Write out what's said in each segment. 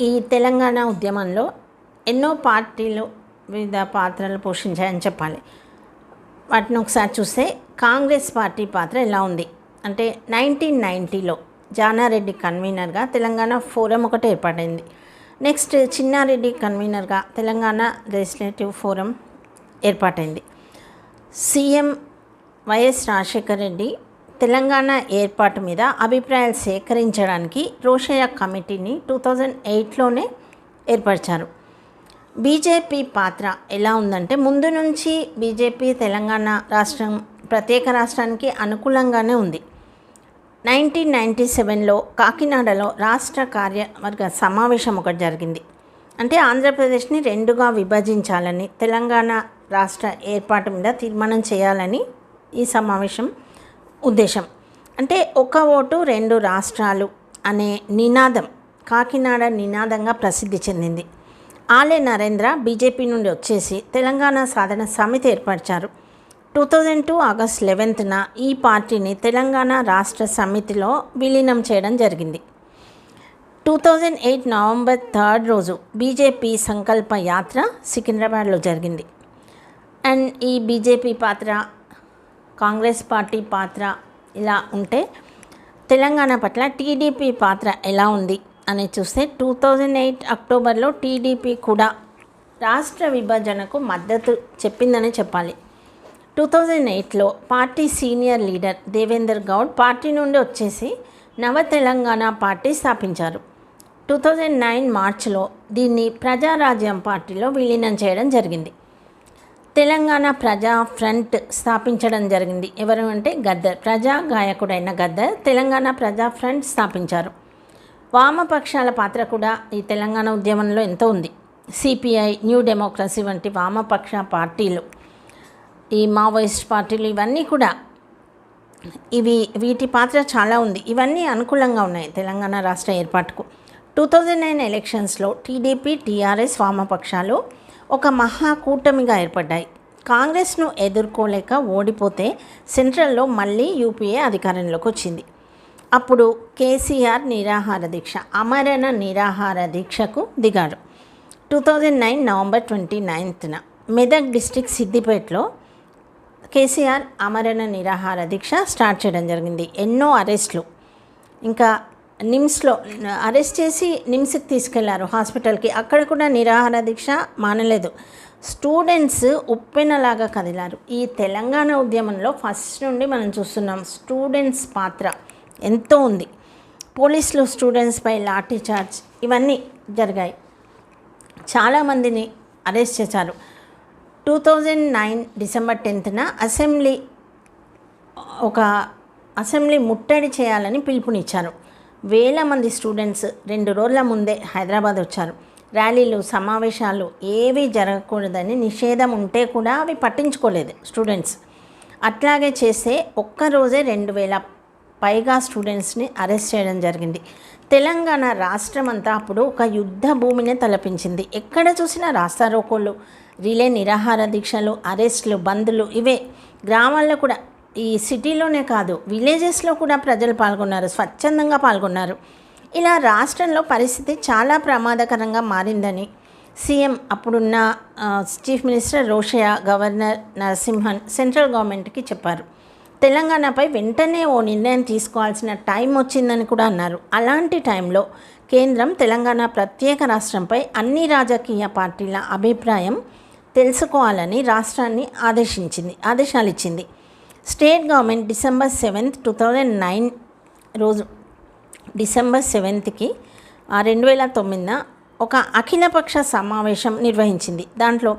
ఈ తెలంగాణ ఉద్యమంలో ఎన్నో పార్టీలు వివిధ పాత్రలు పోషించాయని చెప్పాలి. వాటిని ఒకసారి చూస్తే కాంగ్రెస్ పార్టీ పాత్ర ఎలా ఉంది? అంటే నైన్టీన్ నైంటీలో జానారెడ్డి కన్వీనర్గా తెలంగాణ ఫోరం ఒకటి ఏర్పాటైంది నెక్స్ట్ చిన్నారెడ్డి కన్వీనర్గా తెలంగాణ లెజిస్లేటివ్ ఫోరం ఏర్పాటైంది. సీఎం వైఎస్ రాజశేఖర్ రెడ్డి తెలంగాణ ఏర్పాటు మీద అభిప్రాయాలు సేకరించడానికి రోషయ్య కమిటీని టూ థౌజండ్ ఎయిట్లోనే ఏర్పరిచారు. బీజేపీ పాత్ర ఎలా ఉందంటే ముందు నుంచి బీజేపీ తెలంగాణ రాష్ట్రం ప్రత్యేక రాష్ట్రానికి అనుకూలంగానే ఉంది. నైన్టీన్ నైంటీ సెవెన్లో కాకినాడలో రాష్ట్ర కార్యవర్గ సమావేశం ఒకటి జరిగింది. అంటే ఆంధ్రప్రదేశ్ని రెండుగా విభజించాలని తెలంగాణ రాష్ట్ర ఏర్పాటు మీద తీర్మానం చేయాలని ఈ సమావేశం ఉద్దేశం. అంటే ఒక ఓటు రెండు రాష్ట్రాలు అనే నినాదం కాకినాడ నినాదంగా ప్రసిద్ధి చెందింది. ఆలే నరేంద్ర బీజేపీ నుండి వచ్చేసి తెలంగాణ సాధన సమితి ఏర్పరిచారు. టూ థౌజండ్ టూ ఆగస్ట్ లెవెన్త్న ఈ పార్టీని తెలంగాణ రాష్ట్ర సమితిలో విలీనం చేయడం జరిగింది. Two thousand eight November third రోజు బీజేపీ సంకల్ప యాత్ర సికింద్రాబాద్లో జరిగింది. అండ్ ఈ బీజేపీ పాత్ర కాంగ్రెస్ పార్టీ పాత్ర ఇలా ఉంటే తెలంగాణ పట్ల టీడీపీ పాత్ర ఎలా ఉంది అని చూస్తే టూ థౌజండ్ ఎయిట్ అక్టోబర్లో టీడీపీ కూడా రాష్ట్ర విభజనకు మద్దతు చెప్పిందని చెప్పాలి. టూ థౌజండ్ ఎయిట్లో party senior leader Devender Goud party నుండి వచ్చేసి నవ తెలంగాణ పార్టీ స్థాపించారు. టూ థౌజండ్ నైన్ మార్చ్లో దీన్ని ప్రజారాజ్యం పార్టీలో విలీనం చేయడం జరిగింది. తెలంగాణ ప్రజా ఫ్రంట్ స్థాపించడం జరిగింది. ఎవరు అంటే గద్దర్. ప్రజా గాయకుడైన గద్దర్ తెలంగాణ ప్రజా ఫ్రంట్ స్థాపించారు. వామపక్షాల పాత్ర కూడా ఈ తెలంగాణ ఉద్యమంలో ఎంతో ఉంది? సిపిఐ న్యూ డెమోక్రసీ వంటి వామపక్ష పార్టీలు ఈ మావోయిస్ట్ పార్టీలు ఇవన్నీ కూడా ఇవి వీటి పాత్ర చాలా ఉంది. ఇవన్నీ అనుకూలంగా ఉన్నాయి తెలంగాణ రాష్ట్ర ఏర్పాటుకు. టూ థౌజండ్ నైన్ ఎలక్షన్స్లో టీడీపీ టీఆర్ఎస్ వామపక్షాలు ఒక మహాకూటమిగా ఏర్పడ్డాయి. కాంగ్రెస్ను ఎదుర్కోలేక ఓడిపోతే సెంట్రల్లో మళ్ళీ యూపీఏ అధికారంలోకి వచ్చింది. అప్పుడు కేసీఆర్ నిరాహార దీక్ష అమరణ నిరాహార దీక్షకు దిగారు. Two thousand nine November twenty నైన్త్న Medak district సిద్దిపేటలో కేసీఆర్ అమరణ నిరాహార దీక్ష స్టార్ట్ చేయడం జరిగింది. ఎన్నో అరెస్ట్లు. ఇంకా నిమ్స్లో అరెస్ట్ చేసి నిమ్స్కి తీసుకెళ్ళారు హాస్పిటల్కి. అక్కడ కూడా నిరాహార దీక్ష మానలేదు. స్టూడెంట్స్ ఉప్పెనలాగా కదిలారు. ఈ తెలంగాణ ఉద్యమంలో ఫస్ట్ నుండి మనం చూస్తున్నాం స్టూడెంట్స్ పాత్ర ఎంతో ఉంది. పోలీసులు స్టూడెంట్స్పై లాఠీ చార్జ్ ఇవన్నీ జరిగాయి. చాలామందిని అరెస్ట్ చేశారు. టూ థౌజండ్ నైన్ డిసెంబర్ టెన్త్న అసెంబ్లీ ఒక అసెంబ్లీ ముట్టడి చేయాలని పిలుపునిచ్చారు. వేల మంది స్టూడెంట్స్ రెండు రోజుల ముందే హైదరాబాద్ వచ్చారు. ర్యాలీలు సమావేశాలు ఏవి జరగకూడదని నిషేధం ఉంటే కూడా అవి పట్టించుకోలేదు స్టూడెంట్స్. అట్లాగే చేస్తే ఒక్కరోజే రెండు వేల పైగా స్టూడెంట్స్ని అరెస్ట్ చేయడం జరిగింది. తెలంగాణ రాష్ట్రం అంతా అప్పుడు ఒక యుద్ధ భూమిని తలపించింది. ఎక్కడ చూసినా రాస్తారోకోళ్ళు రిలే నిరాహార దీక్షలు అరెస్టులు బంద్లు ఇవే. గ్రామాల్లో కూడా ఈ సిటీలోనే కాదు విలేజెస్లో కూడా ప్రజలు పాల్గొన్నారు స్వచ్ఛందంగా పాల్గొన్నారు. ఇలా రాష్ట్రంలో పరిస్థితి చాలా ప్రమాదకరంగా మారిందని సీఎం అప్పుడున్న chief minister Rosaiah governor Narasimhan central గవర్నమెంట్కి చెప్పారు. తెలంగాణపై వెంటనే ఓ నిర్ణయం తీసుకోవాల్సిన టైం వచ్చిందని కూడా అన్నారు. అలాంటి టైంలో కేంద్రం తెలంగాణ ప్రత్యేక రాష్ట్రంపై అన్ని రాజకీయ పార్టీల అభిప్రాయం తెలుసుకోవాలని రాష్ట్రాన్ని ఆదేశించింది ఆదేశాలు ఇచ్చింది state government December seventh two thousand nine రోజు డిసెంబర్ సెవెంత్కి రెండు వేల తొమ్మిదిన ఒక అఖిలపక్ష సమావేశం నిర్వహించింది. దాంట్లో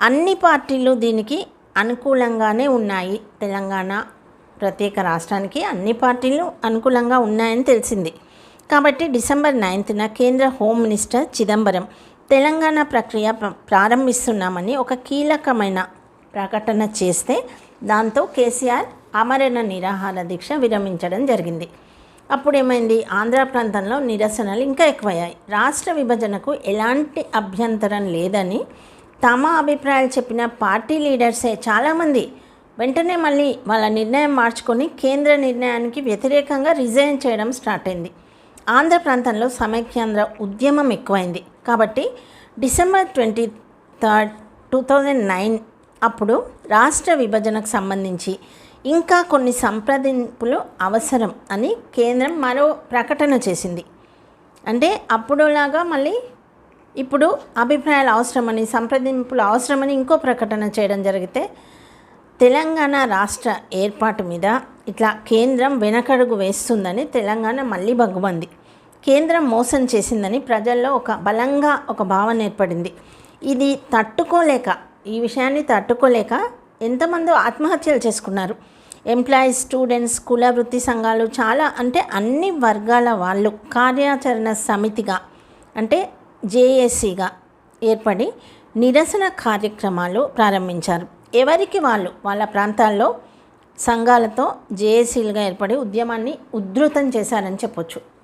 అన్ని పార్టీలు దీనికి అనుకూలంగానే ఉన్నాయి. తెలంగాణ ప్రత్యేక రాష్ట్రానికి అన్ని పార్టీలు అనుకూలంగా ఉన్నాయని తెలిసింది. కాబట్టి డిసెంబర్ నైన్త్న కేంద్ర హోమ్ మినిస్టర్ చిదంబరం తెలంగాణ ప్రక్రియ ప్ర- ప్రారంభిస్తున్నామని ఒక కీలకమైన ప్రకటన చేస్తే దాంతో కేసీఆర్ అమరణ నిరాహార దీక్ష విరమించడం జరిగింది. అప్పుడు ఏమైంది ఆంధ్ర ప్రాంతంలో నిరసనలు ఇంకా ఎక్కువయ్యాయి. రాష్ట్ర విభజనకు ఎలాంటి అభ్యంతరం లేదని తమ అభిప్రాయాలు చెప్పిన పార్టీ లీడర్సే చాలామంది వెంటనే మళ్ళీ వాళ్ళ నిర్ణయం మార్చుకొని కేంద్ర నిర్ణయానికి వ్యతిరేకంగా రిజైన్ చేయడం స్టార్ట్ అయింది. ఆంధ్ర ప్రాంతంలో సమైక్యాంధ్ర ఉద్యమం ఎక్కువైంది. కాబట్టి December twenty third two thousand nine అప్పుడు రాష్ట్ర విభజనకు సంబంధించి ఇంకా కొన్ని సంప్రదింపులు అవసరం అని కేంద్రం మరో ప్రకటన చేసింది. అంటే అప్పుడులాగా మళ్ళీ ఇప్పుడు అభిప్రాయాలు అవసరమని సంప్రదింపులు అవసరమని ఇంకో ప్రకటన చేయడం జరిగితే తెలంగాణ రాష్ట్ర ఏర్పాటు మీద ఇట్లా కేంద్రం వెనకడుగు వేస్తుందని తెలంగాణ మళ్ళీ బగ్గుబంది కేంద్రం మోసం చేసిందని ప్రజల్లో ఒక బలంగా ఒక భావన ఏర్పడింది. ఇది తట్టుకోలేక ఈ విషయాన్ని తట్టుకోలేక ఎంతమంది ఆత్మహత్యలు చేసుకున్నారు. ఎంప్లాయీస్ స్టూడెంట్స్ కుల వృత్తి సంఘాలు చాలా అంటే అన్ని వర్గాల వాళ్ళు కార్యాచరణ సమితిగా అంటే జేఏసీగా ఏర్పడి నిరసన కార్యక్రమాలు ప్రారంభించారు. ఎవరికి వాళ్ళు? వాళ్ళ ప్రాంతాల్లో సంఘాలతో జేఏసీలుగా ఏర్పడి ఉద్యమాన్ని ఉధృతం చేశారని చెప్పొచ్చు.